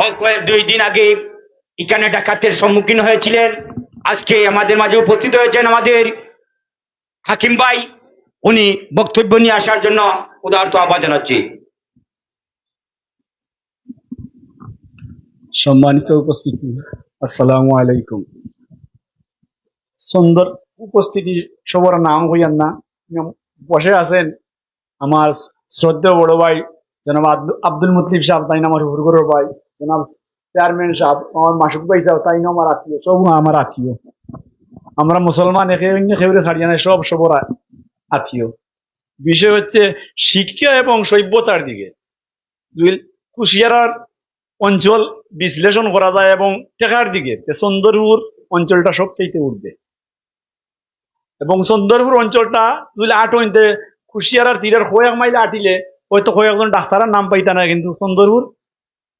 কয়েক দুই দিন আগে এখানে ডাকাতের সম্মুখীন হয়েছিলেন। আজকে আমাদের মাঝে উপস্থিত হয়েছেন আমাদের হাকিম ভাই। উনি বক্তব্য নিয়ে আসার জন্য উদাহরত আহ্বান জানাচ্ছি। সম্মানিত উপস্থিতি, আসসালামু আলাইকুম। সুন্দর উপস্থিতি, সবার নাম হইয়ান না। বসে আছেন আমার শ্রদ্ধেয় বড় ভাই, জনাব আব্দু- আব্দুল মুতলিফ সাহেব, তাই আমার ভাই। জনাব চেয়ারম্যান সাহেব, আমার মাসুক ভাই সাহেব, তাই আমার আত্মীয়? সব আমার আত্মীয়। আমরা মুসলমান, একে অন্য খেউরে ছাড়িয়ে নাই, সব সবর আত্মীয়। বিষয় হচ্ছে শিক্ষা এবং সভ্যতার দিকে। দুই কুশিয়ারার অঞ্চল বিশ্লেষণ করা যায় এবং টেকার দিকে। সুন্দরপুর অঞ্চলটা সবচেয়ে উঠবে এবং সুন্দরপুর অঞ্চলটা যদি আট হইতে কুশিয়ারার তীরের কয়েক মাইল আটিলে হয়তো কয়েকজন ডাক্তারের নাম পাইতা না কিন্তু সুন্দরপুর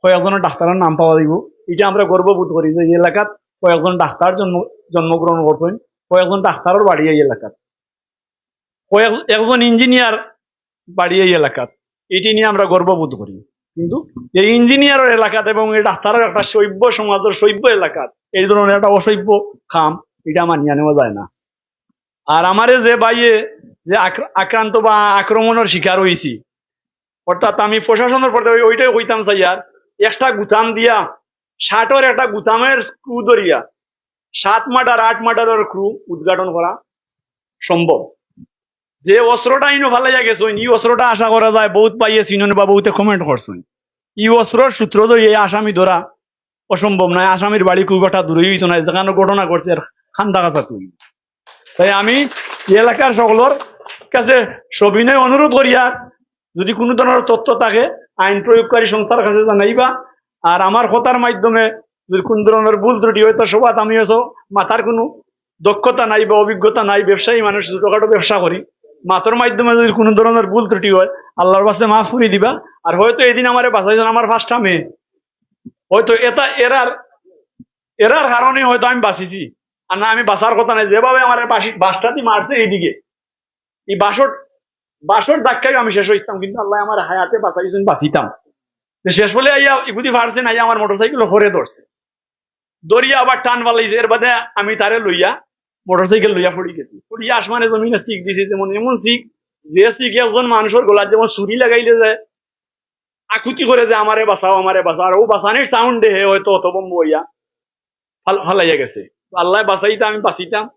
কয়েকজনের ডাক্তারের নাম পাওয়া দিব এটা আমরা গর্ববোধ করি যে এই এলাকাত কয়েকজন ডাক্তার জন্ম, জন্মগ্রহণ করছেন, কয়েকজন ডাক্তারের বাড়ি এই এলাকাত। কয়েক, একজন ইঞ্জিনিয়ার বাড়ি এই এলাকাত। এটি নিয়ে আমরা গর্ববোধ করি। কিন্তু এই ইঞ্জিনিয়ারের এলাকাত এবং এই ডাক্তারের একটা সভ্য সমাজের সভ্য এলাকাত, এই ধরনের একটা অসভ্য খাম, এটা মানিয়ে নেওয়া যায় না। আর আমারে যে বাইয়ে যে আক্র- আক্রান্ত বা আক্রমণের শিকার হয়েছি অর্থাৎ আমি প্রশাসনের পথে ওই- ওইটাই হইতাম চাইয়ার একটা গুতাম দিয়া, ষাটের একটা গুতামের ক্রু ধরিয়া, সাত মাটার, আট মাটারের ক্রু উদ্ঘাটন করা সম্ভব। যে অস্ত্রটা ইনো ভালো গেছেন এই অস্ত্রটা আশা করা যায়, বহুত পাইয়ে চিনন বা বহুতে কমেন্ট করছেন। এই অস্ত্রর সূত্র ধরে এই আসামি ধরা অসম্ভব নয়, আসামির বাড়ি খুব একটা দূরে হইতো না, যেখানে ঘটনা করছে আর খান্দা কাছা তুই তাই আমি এলাকার সকলের কাছে সবিনয় অনুরোধ করিয়া, যদি কোনো ধরনের তথ্য থাকে আইন প্রয়োগকারী সংস্থার কাছে জানাইবা। আর আমার কথার মাধ্যমে যদি কোন ধরনের ভুল ত্রুটি হয়, তো সবাত আমি হয়তো মাথার কোনো দক্ষতা নাই বা অভিজ্ঞতা নাই, ব্যবসায়ী মানুষ ছোটখাটো ব্যবসা করি, মাথার মাধ্যমে যদি কোনো ধরনের ভুল ত্রুটি হয়, আল্লাহর বাসে মাফ করে দিবা। আর হয়তো এদিন আমার বাঁচাইছেন আমার ফার্স্টটা মেয়ে। হয়তো এটা এরার এরার কারণে হয়তো আমি বাঁচিছি। আর না, আমি বাঁচার কথা নাই। যেভাবে আমার বাসি বাসটাতে মারছে এইদিকে। এই বাসর বাসর ধাক্কায় আমি শেষ হইতাম, কিন্তু আল্লাহ আমার হায়াতে বাঁচাইছেন বাঁচিতাম। শেষ হলে আইয়া ইগুদি ফারছে না আমার মোটর সাইকেল হরে ধরছে। দরিয়া আবার টান পালাইছে এর বাদে আমি তারে লইয়া মোটর সাইকেল লইয়া পড়ি গেছি। পড়িয়া আসমানে জমিনে শিখ দিছি, যেমন এমন শিখ যে শিখ একজন মানুষের গলার যেমন ছুরি লাগাইলে যায় আকুতি করে যে আমারে বাঁচাও আমারে বাঁচাও, আর ও বাঁচানির সাউন্ড দেহে হয়তো অত বম্ব হইয়া ফাল- ফালাইয়া গেছে। আল্লাহ বাঁচাইতে আমি বাঁচিতাম।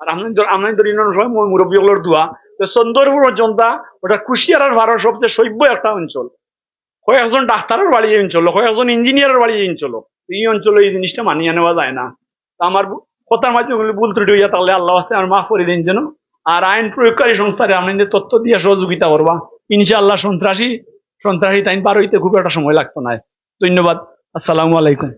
আর আমি আমি দরিদ্র সময় মোর মুরব্বীগুলোর দোয়া তো সুন্দরপুর অঞ্চলটা ওটা কুশিয়ারার ভারত সবচেয়ে সভ্য একটা অঞ্চল। কয়েকজন ডাক্তারের বাড়ি এই অঞ্চল, কয়েকজন ইঞ্জিনিয়ারের বাড়ি এই অঞ্চল। এই অঞ্চলে এই জিনিসটা মানিয়ে নেওয়া যায় না। আমার কথার ওগুলো ভুল ত্রুটি হইয়া তাহলে আল্লাহ আসতে আমার মাফ করে দিন যেন। আর আইন প্রয়োগকারী সংস্থারে আপনাদের তথ্য দিয়ে সহযোগিতা করবা, ইনশাআল্লাহ সন্ত্রাসী সন্ত্রাসী তাই পার হইতে খুব একটা সময় লাগতো না। ধন্যবাদ। আসসালামু আলাইকুম।